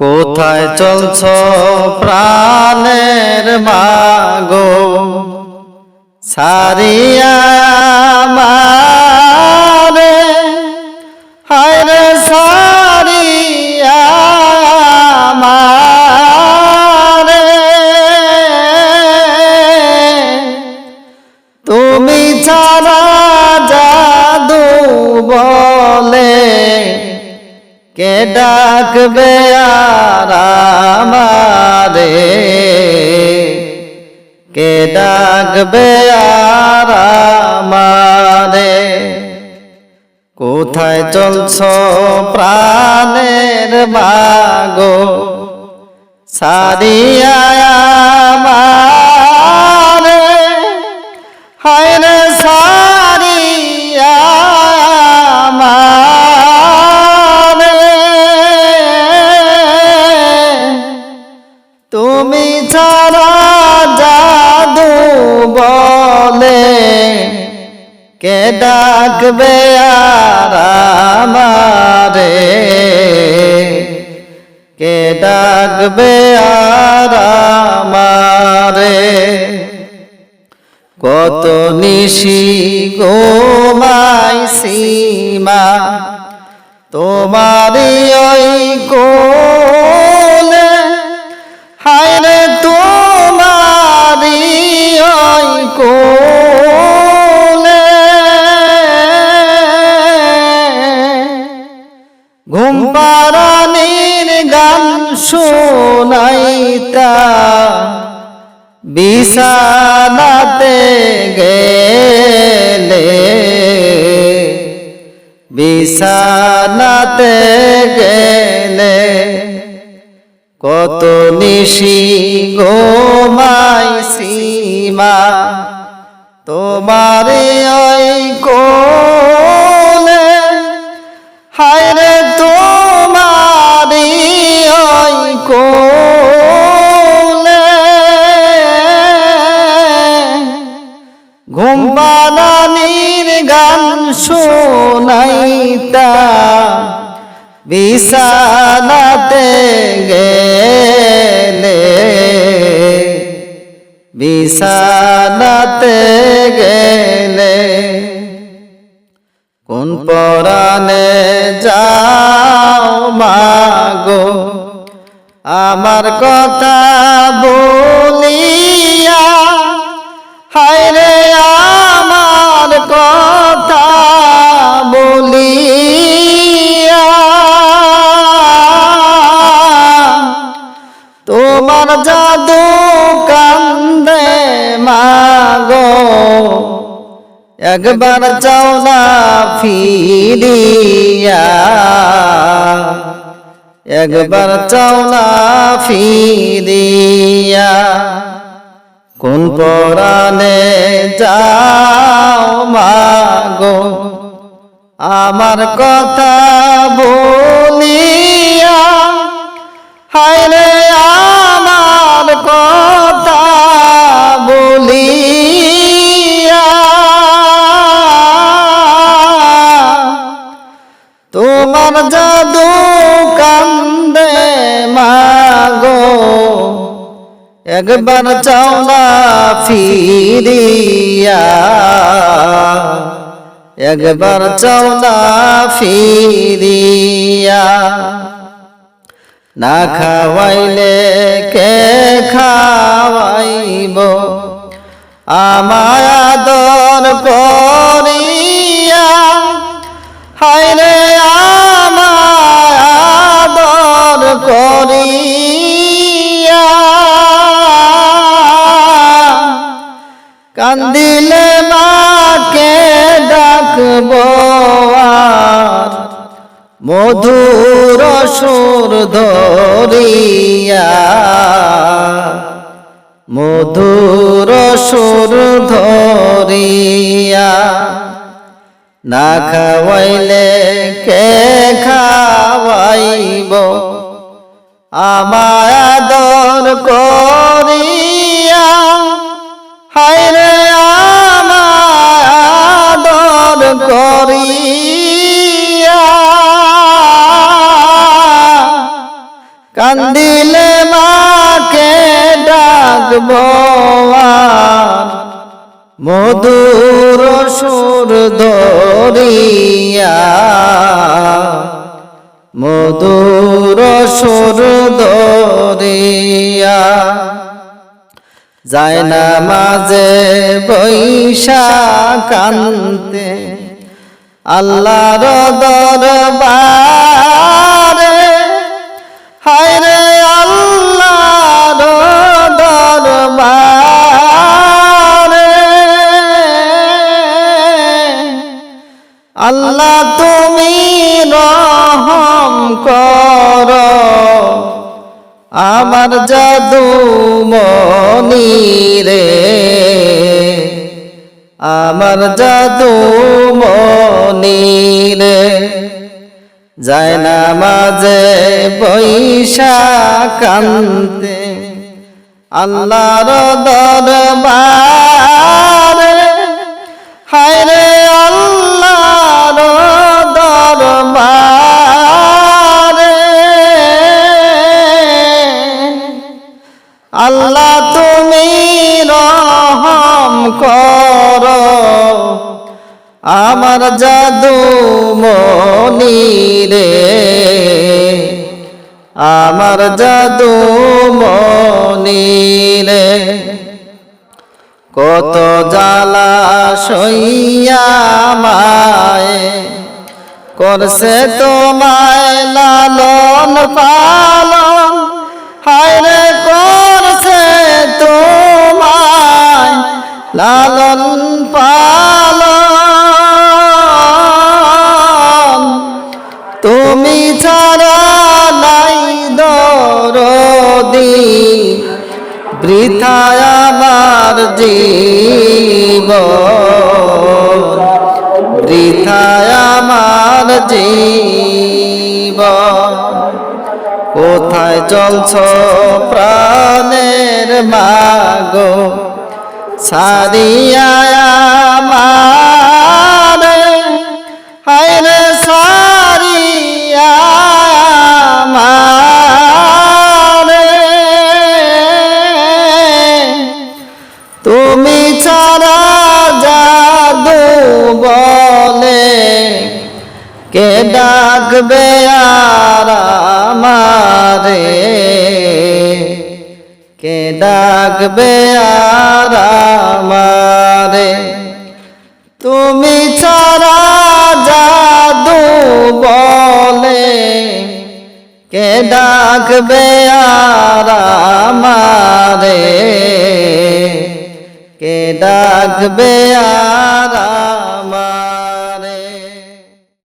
কোথায় চলছ প্রাণের মাগো? সারিয়া মারে, হায় রে সারিয়া মারে। তুমি ছাড়া জাদু বলে কে ডাকবে? ডাকবে আর আমারে? কোথায় চলছ প্রাণের মাগো? সারিয়া ডাকবে আমারে কে ডাকবে আমারে কত নিশি গোমাই সীমা তোমারি ওই কোলে হায় রে তোমারি ওই কোলে শোনাইতা। বিছানাতে গেলে বিছানাতে গেলে কত নিশি গোমাই সীমা তোমার ওই কোলে হায় কোলে ঘুম গান শোনাইতা বিছানাতে গেলে বিছানাতে গেলে কোন পরাণে যাও মাগো আমার কথা বলিয়া, হায় রে আমার কথা বলিয়া। তোমার জাদু কান্দে মাগো, একবার চাও না ফিরিয়া। একবার চাওলা ফিরিয়া কোন পরাণে যাও মাগো? আমার কথা বলিয়া হায় রে একবার চাও ফিরিয়া একবার চাও ফিরিয়া না খাওয়াইলে কে খাওয়াইব আমায় আদর করিয়া কান্দিলে মাকে ডাকব মধুর সুর ধরিয়া। মধুর সুর ধরিয়া। না খাওয়াইলে কে খাওয়াইব? আমায় আদর করিয়া। হায় করিয়া কান্দিলে মাকে ডাকব মধুর সুর দরিয়া মধুর সুর দরিয়া যায় না মাঝে বৈশা কান্তে আল্লাহর দরবারে হায় রে আল্লাহর দরবারে। আল্লাহ তুমি রহম কর আমার জাদু মনি রে আমার জাদু মনি রে যায় না মাঝে বৈশা কান্তে আল্লাহর দরবারে হায় রে আল্লাহর দরবারে। আল্লাহ তুমি রহম কর। আমার জাদু মনি রে আমার জাদু মনি রে কত জ্বালা সইয়া মায়ে করছে তোমায় লালন পালন। হায় রে আমার জীব কোথায় চলছ প্রাণের মাগো? সারিয়া আমারে কে ডাকবে আর আমারে কে ডাকবে আর আমারে তুমি ছাড়া জাদু বলে কে ডাকবে আর আমারে কে ডাকবে আর